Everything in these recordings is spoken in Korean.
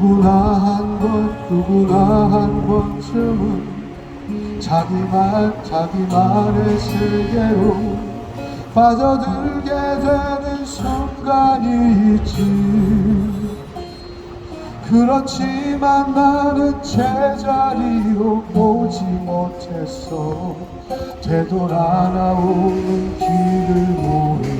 누구나 한 번, 누구나 한 번쯤은 자기 말, 자기 말의 세계로 빠져들게 되는 순간이 있지. 그렇지만 나는 제자리로 오지 못했어. 되돌아 나오는 길을 모르니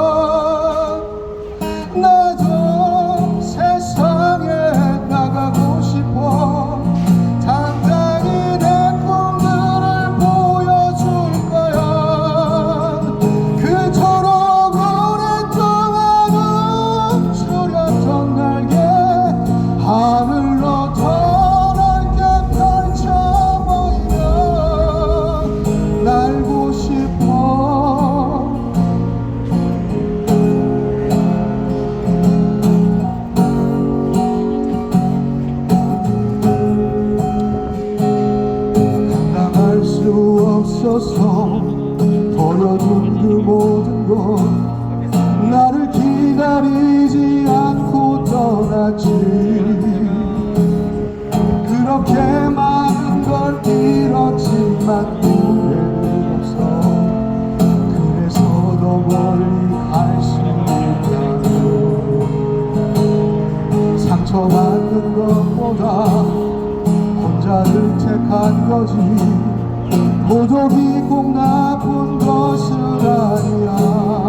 수 없어서 버려둔 그 모든 것 나를 기다리지 않고 떠났지. 그렇게 많은 걸 잃었지만 후회는 없어 그래서 더 멀리 갈 수 있다고. 상처받는 것보다 혼자를 택한 거지 도둑이 꼭 나쁜 것은 아니야